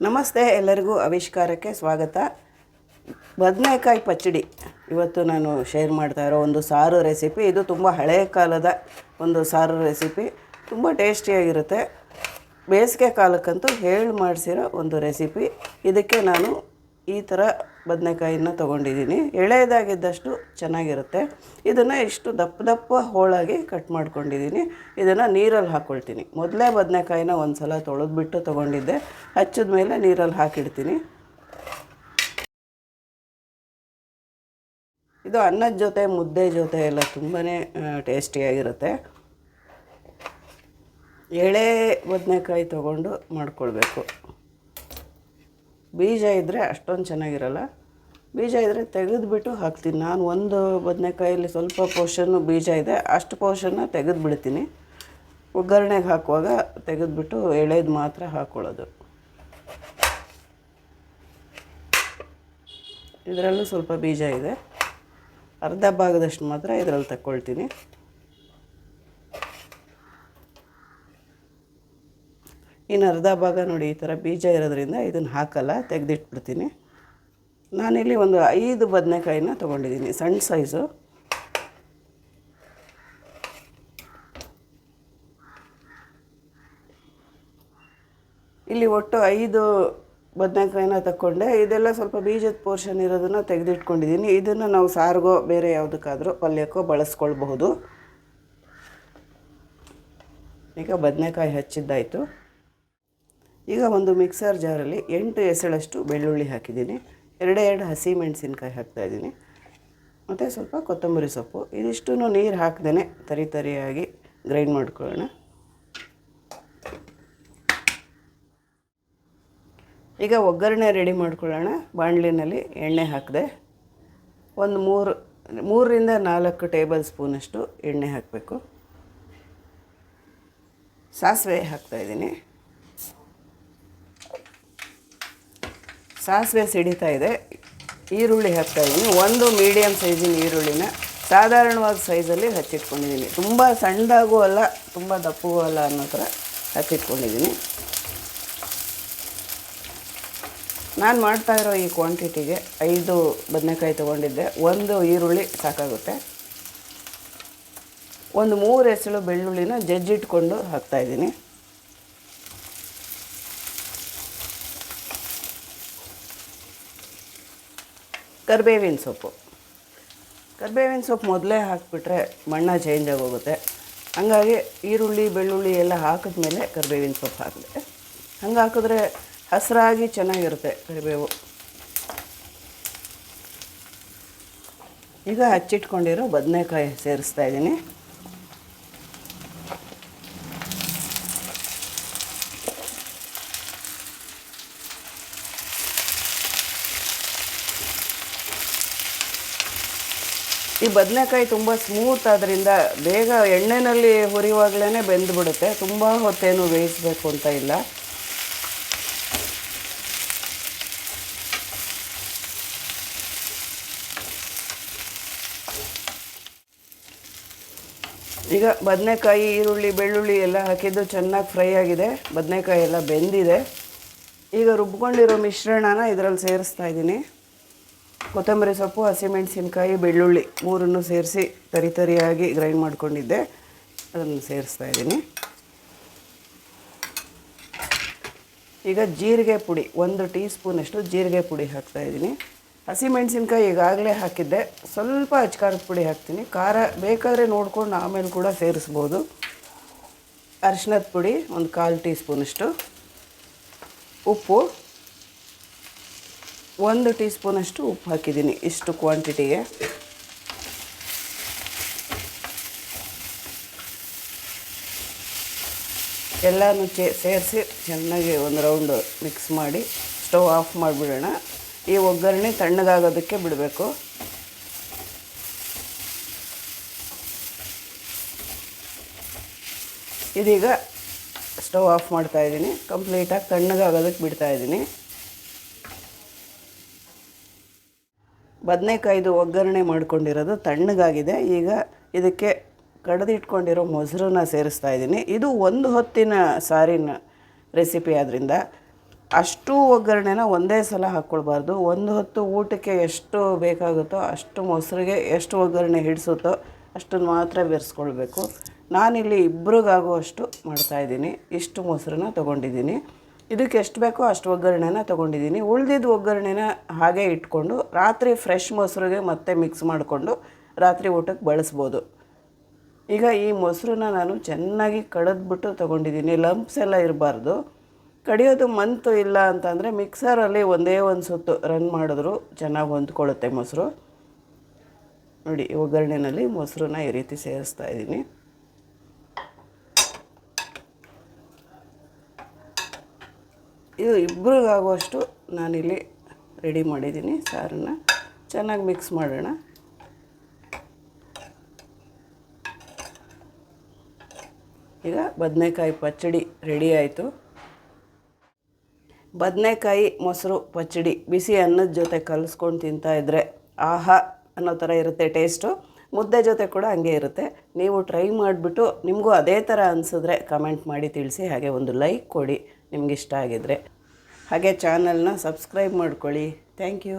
ನಮಸ್ತೆ ಎಲ್ಲರಿಗೂ ಆವಿಷ್ಕಾರಕ್ಕೆ ಸ್ವಾಗತ. ಬದನೆಕಾಯಿ ಪಚ್ಚಡಿ. ಇವತ್ತು ನಾನು ಶೇರ್ ಮಾಡ್ತಾ ಇರೋ ಒಂದು ಸಾರು ರೆಸಿಪಿ. ಇದು ತುಂಬ ಹಳೆಯ ಕಾಲದ ಒಂದು ಸಾರು ರೆಸಿಪಿ. ತುಂಬ ಟೇಸ್ಟಿಯಾಗಿರುತ್ತೆ. ಬೇಸಿಗೆ ಕಾಲಕ್ಕಂತೂ ಹೇಳಿ ಮಾಡಿಸಿರೋ ಒಂದು ರೆಸಿಪಿ. ಇದಕ್ಕೆ ನಾನು ಈ ಥರ ಬದನೆಕಾಯಿನ ತೊಗೊಂಡಿದ್ದೀನಿ. ಎಳೆಯದಾಗಿದ್ದಷ್ಟು ಚೆನ್ನಾಗಿರುತ್ತೆ. ಇದನ್ನು ಇಷ್ಟು ದಪ್ಪ ದಪ್ಪ ಹೋಳಾಗಿ ಕಟ್ ಮಾಡ್ಕೊಂಡಿದ್ದೀನಿ. ಇದನ್ನು ನೀರಲ್ಲಿ ಹಾಕ್ಕೊಳ್ತೀನಿ ಮೊದಲೇ ಬದನೆಕಾಯಿನ ಒಂದು ಸಲ ತೊಳೆದ್ಬಿಟ್ಟು ತೊಗೊಂಡಿದ್ದೆ. ಹಚ್ಚಿದ ಮೇಲೆ ನೀರಲ್ಲಿ ಹಾಕಿಡ್ತೀನಿ. ಇದು ಅನ್ನದ ಜೊತೆ, ಮುದ್ದೆ ಜೊತೆ ಎಲ್ಲ ತುಂಬಾ ಟೇಸ್ಟಿಯಾಗಿರುತ್ತೆ. ಎಳೆ ಬದನೆಕಾಯಿ ತೊಗೊಂಡು ಮಾಡ್ಕೊಳ್ಬೇಕು. ಬೀಜ ಇದ್ದರೆ ಅಷ್ಟೊಂದು ಚೆನ್ನಾಗಿರಲ್ಲ. ಬೀಜ ಇದ್ದರೆ ತೆಗೆದುಬಿಟ್ಟು ಹಾಕ್ತೀನಿ. ನಾನು ಒಂದು ಬದನೆಕಾಯಲ್ಲಿ ಸ್ವಲ್ಪ ಪೋರ್ಷನ್ನು ಬೀಜ ಇದೆ. ಅಷ್ಟು ಪೋರ್ಷನ್ನ ತೆಗೆದು ಬಿಡ್ತೀನಿ ಒಗ್ಗರಣೆಗೆ ಹಾಕುವಾಗ ತೆಗೆದುಬಿಟ್ಟು ಎಳೆದು ಮಾತ್ರ ಹಾಕ್ಕೊಳ್ಳೋದು ಇದರಲ್ಲೂ ಸ್ವಲ್ಪ ಬೀಜ ಇದೆ. ಅರ್ಧ ಭಾಗದಷ್ಟು ಮಾತ್ರ ಇದರಲ್ಲಿ ತಗೊಳ್ತೀನಿ ಇನ್ನು ಅರ್ಧ ಭಾಗ ನೋಡಿ ಈ ಥರ ಬೀಜ ಇರೋದ್ರಿಂದ ಇದನ್ನು ಹಾಕಲ್ಲ, ತೆಗೆದಿಟ್ಬಿಡ್ತೀನಿ. ನಾನಿಲ್ಲಿ ಒಂದು ಐದು ಬದನೆಕಾಯಿನ ತೊಗೊಂಡಿದ್ದೀನಿ, ಸಣ್ಣ ಸೈಜು. ಇಲ್ಲಿ ಒಟ್ಟು ಐದು ಬದನೆಕಾಯಿನ ತಗೊಂಡೆ ಇದೆಲ್ಲ ಸ್ವಲ್ಪ ಬೀಜದ ಪೋರ್ಷನ್ ಇರೋದನ್ನು ತೆಗೆದಿಟ್ಕೊಂಡಿದ್ದೀನಿ. ಇದನ್ನು ನಾವು ಸಾರಿಗೋ ಬೇರೆ ಯಾವುದಕ್ಕಾದರೂ ಪಲ್ಯಕ್ಕೋ ಬಳಸ್ಕೊಳ್ಬಹುದು. ಈಗ ಬದನೆಕಾಯಿ ಹಚ್ಚಿದ್ದಾಯಿತು. ಈಗ ಒಂದು ಮಿಕ್ಸರ್ ಜಾರಲ್ಲಿ ಎಂಟು ಎಸಳಷ್ಟು ಬೆಳ್ಳುಳ್ಳಿ ಹಾಕಿದ್ದೀನಿ. ಎರಡೇ ಎರಡು ಹಸಿ ಮೆಣಸಿನ್ಕಾಯಿ ಹಾಕ್ತಾಯಿದ್ದೀನಿ ಮತ್ತು ಸ್ವಲ್ಪ ಕೊತ್ತಂಬರಿ ಸೊಪ್ಪು. ಇದಿಷ್ಟು ನೀರು ಹಾಕ್ದೇ ತರಿ ತರಿಯಾಗಿ ಗ್ರೈಂಡ್ ಮಾಡ್ಕೊಳ್ಳೋಣ. ಈಗ ಒಗ್ಗರಣೆ ರೆಡಿ ಮಾಡ್ಕೊಳ್ಳೋಣ. ಬಾಣಲಿನಲ್ಲಿ ಎಣ್ಣೆ ಹಾಕಿದೆ. ಒಂದು ಮೂರು, ಮೂರರಿಂದ ನಾಲ್ಕು ಟೇಬಲ್ ಸ್ಪೂನಷ್ಟು ಎಣ್ಣೆ ಹಾಕಬೇಕು. ಸಾಸಿವೆ ಹಾಕ್ತಾಯಿದ್ದೀನಿ ಸಾಸಿವೆ ಸಿಡಿತಾ ಇದೆ. ಈರುಳ್ಳಿ ಹಾಕ್ತಾಯಿದ್ದೀನಿ ಒಂದು ಮೀಡಿಯಮ್ ಸೈಜಿನ ಈರುಳ್ಳಿನ ಸಾಧಾರಣವಾದ ಸೈಜಲ್ಲಿ ಹಚ್ಚಿಟ್ಕೊಂಡಿದ್ದೀನಿ ತುಂಬ ಸಣ್ಣದಾಗೂ ಅಲ್ಲ, ತುಂಬ ದಪ್ಪಗೂ ಅಲ್ಲ ಅನ್ನೋ ಥರ ಹಚ್ಚಿಟ್ಕೊಂಡಿದ್ದೀನಿ ನಾನು ಮಾಡ್ತಾ ಇರೋ ಈ ಕ್ವಾಂಟಿಟಿಗೆ ಐದು ಬದನೆಕಾಯಿ ತೊಗೊಂಡಿದ್ದೆ. ಒಂದು ಈರುಳ್ಳಿ ಸಾಕಾಗುತ್ತೆ. ಒಂದು ಮೂರು ಎಸಳು ಬೆಳ್ಳುಳ್ಳಿನ ಜಜ್ಜಿಟ್ಕೊಂಡು ಹಾಕ್ತಾಯಿದ್ದೀನಿ ಕರಿಬೇವಿನ ಸೊಪ್ಪು. ಕರಿಬೇವಿನ ಸೊಪ್ಪು ಮೊದಲೇ ಹಾಕಿಬಿಟ್ರೆ ಮಣ್ಣ ಚೇಂಜ್ ಆಗೋಗುತ್ತೆ. ಹಾಗಾಗಿ ಈರುಳ್ಳಿ, ಬೆಳ್ಳುಳ್ಳಿ ಎಲ್ಲ ಹಾಕಿದ್ಮೇಲೆ ಕರಿಬೇವಿನ ಸೊಪ್ಪು ಹಾಕಿದೆ ಹಂಗೆ ಹಾಕಿದ್ರೆ ಹಸಿರಾಗಿ ಚೆನ್ನಾಗಿರುತ್ತೆ ಕರಿಬೇವು. ಈಗ ಹಚ್ಚಿಟ್ಕೊಂಡಿರೋ ಬದನೆಕಾಯಿ ಸೇರಿಸ್ತಾ ಇದ್ದೀನಿ. ಈ ಬದನೆಕಾಯಿ ತುಂಬ ಸ್ಮೂತ್ ಆದ್ದರಿಂದ ಬೇಗ ಎಣ್ಣೆಯಲ್ಲಿ ಹುರಿಯುವಾಗಲೇ ಬೆಂದುಬಿಡುತ್ತೆ. ತುಂಬ ಹೊತ್ತೇನು ಬೇಯಿಸಬೇಕು ಅಂತ ಇಲ್ಲ. ಈಗ ಬದನೆಕಾಯಿ, ಈರುಳ್ಳಿ, ಬೆಳ್ಳುಳ್ಳಿ ಎಲ್ಲ ಹಾಕಿದ್ದು ಚೆನ್ನಾಗಿ ಫ್ರೈ ಆಗಿದೆ. ಬದನೆಕಾಯಿ ಎಲ್ಲ ಬೆಂದಿದೆ. ಈಗ ರುಬ್ಕೊಂಡಿರೋ ಮಿಶ್ರಣನ ಇದರಲ್ಲಿ ಸೇರಿಸ್ತಾ ಇದ್ದೀನಿ. ಕೊತ್ತಂಬರಿ ಸೊಪ್ಪು, ಹಸಿಮೆಣಸಿನ್ಕಾಯಿ, ಬೆಳ್ಳುಳ್ಳಿ ಮೂರನ್ನು ಸೇರಿಸಿ ತರಿ ತರಿಯಾಗಿ ಗ್ರೈಂಡ್ ಮಾಡ್ಕೊಂಡಿದ್ದೆ. ಅದನ್ನು ಸೇರಿಸ್ತಾ ಇದ್ದೀನಿ. ಈಗ ಜೀರಿಗೆ ಪುಡಿ, ಒಂದು ಟೀ ಸ್ಪೂನಷ್ಟು ಜೀರಿಗೆ ಪುಡಿ ಹಾಕ್ತಾ ಇದ್ದೀನಿ. ಹಸಿಮೆಣಸಿನ್ಕಾಯಿ ಈಗಾಗಲೇ ಹಾಕಿದ್ದೆ. ಸ್ವಲ್ಪ ಅಚ್ಕಾರದ ಪುಡಿ ಹಾಕ್ತೀನಿ. ಖಾರ ಬೇಕಾದರೆ ನೋಡ್ಕೊಂಡು ಆಮೇಲೆ ಕೂಡ ಸೇರಿಸ್ಬೋದು. ಅರಿಶಿನದ ಪುಡಿ ಒಂದು ಕಾಲು ಟೀ ಸ್ಪೂನಷ್ಟು ಉಪ್ಪು. ಒಂದು ಟೀ ಸ್ಪೂನಷ್ಟು ಉಪ್ಪು ಹಾಕಿದ್ದೀನಿ ಇಷ್ಟು ಕ್ವಾಂಟಿಟಿಗೆ. ಎಲ್ಲನೂ ಚೇ, ಸೇರಿಸಿ ಚೆನ್ನಾಗಿ ಒಂದು ರೌಂಡು ಮಿಕ್ಸ್ ಮಾಡಿ ಸ್ಟವ್ ಆಫ್ ಮಾಡಿಬಿಡೋಣ. ಈ ಒಗ್ಗರಣೆ ತಣ್ಣಗಾಗೋದಕ್ಕೆ ಬಿಡಬೇಕು. ಇದೀಗ ಸ್ಟವ್ ಆಫ್ ಮಾಡ್ತಾ ಇದ್ದೀನಿ. ಕಂಪ್ಲೀಟಾಗಿ ತಣ್ಣಗಾಗೋದಕ್ಕೆ ಬಿಡ್ತಾ ಬದನೆಕಾಯ್ದು ಒಗ್ಗರಣೆ ಮಾಡ್ಕೊಂಡಿರೋದು ತಣ್ಣಗಾಗಿದೆ. ಈಗ ಇದಕ್ಕೆ ಕಡ್ದಿಟ್ಕೊಂಡಿರೋ ಮೊಸರನ್ನ ಸೇರಿಸ್ತಾ ಇದ್ದೀನಿ. ಇದು ಒಂದು ಹೊತ್ತಿನ ಸಾರಿನ ರೆಸಿಪಿ ಆದ್ದರಿಂದ ಅಷ್ಟು ಒಗ್ಗರಣೆನ ಒಂದೇ ಸಲ ಹಾಕ್ಕೊಳ್ಬಾರ್ದು. ಒಂದು ಹೊತ್ತು ಊಟಕ್ಕೆ ಎಷ್ಟು ಬೇಕಾಗುತ್ತೋ ಅಷ್ಟು ಮೊಸರಿಗೆ ಎಷ್ಟು ಒಗ್ಗರಣೆ ಹಿಡಿಸುತ್ತೋ ಅಷ್ಟನ್ನು ಮಾತ್ರ ಬೆರೆಸ್ಕೊಳ್ಬೇಕು. ನಾನಿಲ್ಲಿ ಇಬ್ರಿಗಾಗುವಷ್ಟು ಮಾಡ್ತಾಯಿದ್ದೀನಿ ಇಷ್ಟು ಮೊಸರನ್ನ ತೊಗೊಂಡಿದ್ದೀನಿ. ಇದಕ್ಕೆ ಎಷ್ಟು ಬೇಕೋ ಅಷ್ಟು ಒಗ್ಗರಣೆನ ತೊಗೊಂಡಿದ್ದೀನಿ. ಉಳ್ದಿದ್ದು ಒಗ್ಗರಣೆನ ಹಾಗೆ ಇಟ್ಕೊಂಡು ರಾತ್ರಿ ಫ್ರೆಶ್ ಮೊಸರಿಗೆ ಮತ್ತೆ ಮಿಕ್ಸ್ ಮಾಡಿಕೊಂಡು ರಾತ್ರಿ ಊಟಕ್ಕೆ ಬಳಸ್ಬೋದು. ಈಗ ಈ ಮೊಸರನ್ನ ನಾನು ಚೆನ್ನಾಗಿ ಕಡಿದ್ಬಿಟ್ಟು ತೊಗೊಂಡಿದ್ದೀನಿ. ಲಂಪ್ಸ್ ಎಲ್ಲ ಇರಬಾರ್ದು. ಕಡಿಯೋದು ಮಂತು ಇಲ್ಲ ಅಂತಂದರೆ ಮಿಕ್ಸರಲ್ಲಿ ಒಂದೇ ಒಂದು ಸುತ್ತು ರನ್ ಮಾಡಿದ್ರು ಚೆನ್ನಾಗಿ ಹೊಂದ್ಕೊಳ್ಳುತ್ತೆ ಮೊಸರು. ನೋಡಿ, ಒಗ್ಗರಣೆನಲ್ಲಿ ಮೊಸರನ್ನ ಈ ರೀತಿ ಸೇರಿಸ್ತಾ ಇದ್ದೀನಿ. ಇದು ಇಬ್ಬರಿಗಾಗುವಷ್ಟು ನಾನಿಲ್ಲಿ ರೆಡಿ ಮಾಡಿದ್ದೀನಿ ಸಾರನ್ನ. ಚೆನ್ನಾಗಿ ಮಿಕ್ಸ್ ಮಾಡೋಣ. ಈಗ ಬದನೆಕಾಯಿ ಪಚ್ಚಡಿ ರೆಡಿ ಆಯಿತು. ಬದನೆಕಾಯಿ ಮೊಸರು ಪಚ್ಚಡಿ, ಬಿಸಿ ಅನ್ನದ ಜೊತೆ ಕಲಿಸ್ಕೊಂಡು ತಿಂತಾ ಇದ್ದರೆ ಆಹಾ ಅನ್ನೋ ಥರ ಇರುತ್ತೆ ಟೇಸ್ಟು. ಮುದ್ದೆ ಜೊತೆ ಕೂಡ ಹಂಗೆ ಇರುತ್ತೆ. ನೀವು ಟ್ರೈ ಮಾಡಿಬಿಟ್ಟು ನಿಮಗೂ ಅದೇ ಥರ ಅನಿಸಿದ್ರೆ ಕಮೆಂಟ್ ಮಾಡಿ ತಿಳಿಸಿ, ಹಾಗೆ ಒಂದು ಲೈಕ್ ಕೊಡಿ. ನಿಮ್ಗೆ ಇಷ್ಟ ಆಗಿದ್ರೆ ಹಾಗೆ ಚಾನಲ್ನ ಸಬ್ಸ್ಕ್ರೈಬ್ ಮಾಡ್ಕೊಳ್ಳಿ. Thank you